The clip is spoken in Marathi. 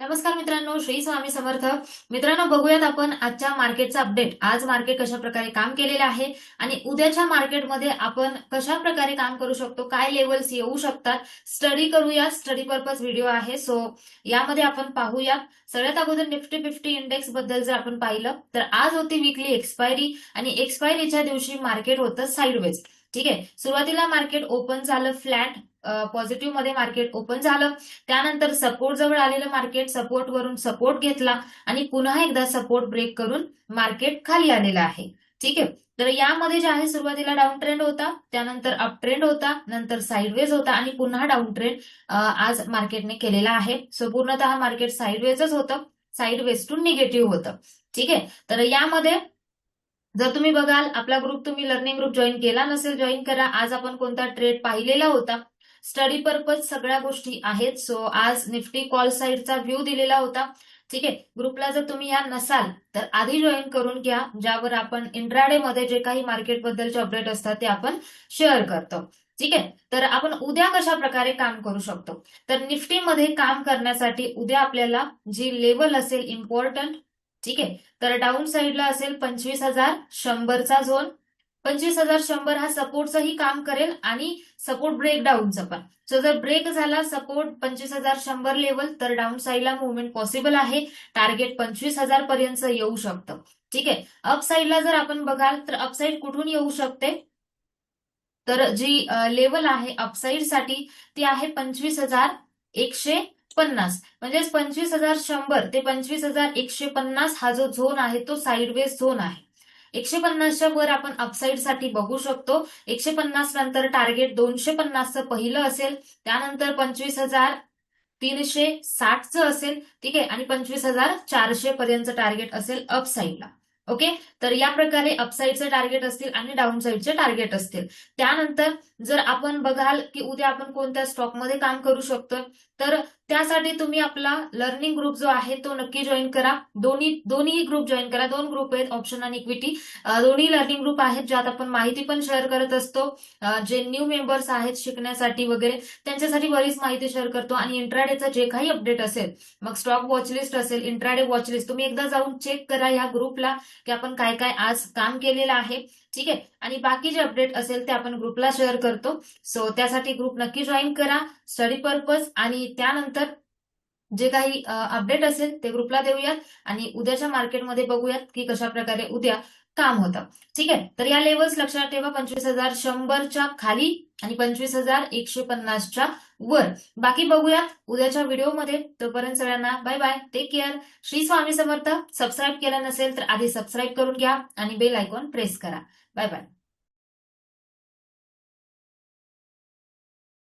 नमस्कार मित्रांनो श्री स्वामी समर्थ. मित्रांनो बघूयात आपण आजच्या मार्केटचा अपडेट आज मार्केट कशा प्रकारे काम केलेलं आहे आणि उद्याच्या मार्केटमध्ये आपण कशा प्रकारे काम करू शकतो काय लेवल्स येऊ शकतात स्टडी करूया. स्टडी पर्पज व्हिडिओ आहे. सो यामध्ये आपण पाहूया. सगळ्यात अगोदर निफ्टी फिफ्टी इंडेक्सबद्दल जर आपण पाहिलं तर आज होती विकली एक्सपायरी आणि एक्सपायरीच्या दिवशी मार्केट होतं साईडवेज ठीक आहे? सुरुवातीला मार्केट ओपन झालं फ्लॅट पॉझिटिव्हमध्ये मार्केट ओपन झालं. त्यानंतर सपोर्ट जवळ आलेलं मार्केट सपोर्ट वरून सपोर्ट घेतला आणि पुन्हा एकदा सपोर्ट ब्रेक करून मार्केट खाली आलेलं आहे. ठीक आहे? तर यामध्ये जे आहे सुरुवातीला डाऊन ट्रेंड होता त्यानंतर अप ट्रेंड होता नंतर साईडवेज होता आणि पुन्हा डाऊन ट्रेंड आज मार्केटने केलेला आहे. सो पूर्णतः मार्केट साईडवेजच होतं. साईडवेज टू निगेटिव्ह होतं. ठीक आहे? तर यामध्ये जर तुम्ही बघाल आपला ग्रुप तुम्ही लर्निंग ग्रुप जॉईन केला नसेल जॉईन करा. आज आपण कोणता ट्रेड पाहिलेला होता? स्टडी पर्पज सगळ्या गोष्टी आहेत. सो आज निफ्टी कॉल साईडचा व्ह्यू दिलेला होता. ठीक आहे? ग्रुपला जर तुम्ही या नसाल तर आधी जॉईन करून घ्या ज्यावर आपण इंट्राडे मध्ये जे काही मार्केट बद्दलचे अपडेट असतात ते आपण शेअर करतो. ठीक आहे? तर आपण उद्या कशा प्रकारे काम करू शकतो? तर निफ्टीमध्ये काम करण्यासाठी उद्या आपल्याला जी लेवल असेल इम्पॉर्टंट ठीक आहे? तर डाऊन साईडला असेल पंचवीस हजार शंभरचा झोन पंचवीस हजार शंभर हा सपोर्टचंही काम करेल आणि सपोर्ट ब्रेक डाऊनचं पण. सो जर ब्रेक झाला सपोर्ट पंचवीस हजार शंभर लेवल तर डाऊन साईडला मुवमेंट पॉसिबल आहे. टार्गेट पंचवीस हजार पर्यंत येऊ शकतं. ठीक आहे? अपसाईडला जर आपण बघाल तर अपसाईड कुठून येऊ शकते? तर जी लेवल आहे अपसाईडसाठी ती आहे पंचवीस हजार एकशे पन्नास. म्हणजेच पंचवीस हजार शंभर ते पंचवीस हजार एकशे पन्नास हा जो झोन आहे तो साईडवेज झोन आहे. एकशे पन्नासच्या वर आपण अपसाईडसाठी बघू शकतो. एकशे पन्नास नंतर टार्गेट दोनशे पन्नासचं पहिलं असेल त्यानंतर पंचवीस हजार तीनशे साठचं असेल ठीक आहे? आणि पंचवीस हजार चारशे पर्यंत टार्गेट असेल अपसाईडला ओके? तर या प्रकारे अपसाईडचे टार्गेट असतील आणि डाऊन साईडचे टार्गेट असतील. त्यानंतर जर आपण बघाल की उद्या आपण कोणत्या स्टॉकमध्ये काम करू शकतो तर त्यासाठी तुम्ही आपला लर्निंग ग्रुप जो आहे तो नक्की जॉईन करा. दोन्ही दोन्ही ग्रुप जॉईन करा. दोन ग्रुप आहेत ऑप्शन आणि इक्विटी दोन्ही लर्निंग ग्रुप आहेत ज्यात आपण माहिती पण शेअर करत असतो. जे न्यू मेंबर्स आहेत शिकण्यासाठी वगैरे त्यांच्यासाठी बरीच माहिती शेअर करतो. आणि इंट्राडेचा जे काही अपडेट असेल मग स्टॉक वॉचलिस्ट असेल इंट्राडे वॉचलिस्ट तुम्ही एकदा जाऊन चेक करा या ग्रुपला की आपण काय काय आज काम केलेलं आहे. ठीक आहे? आणि बाकी जे अपडेट असेल ते आपण ग्रुपला शेअर करतो. सो त्यासाठी ग्रुप नक्की जॉईन करा. स्टडी पर्पज आणि त्यानंतर जे काही अपडेट असेल ते ग्रुपला देऊयात आणि उद्याच्या मार्केटमध्ये बघूयात की कशा प्रकारे उद्या काम होतं. ठीक आहे? तर या लेवल्स लक्षात ठेवा पंचवीस हजार शंभरच्या खाली आणि पंचवीस हजार एकशे पन्नासच्या वर. बाकी बघूयात उद्याच्या व्हिडिओमध्ये तोपर्यंत सगळ्यांना bye bye take care Shri Swami Samarth. Subscribe केलं नसेल तर आधी सबस्क्राईब करून घ्या आणि बेल आयकॉन प्रेस करा. Bye bye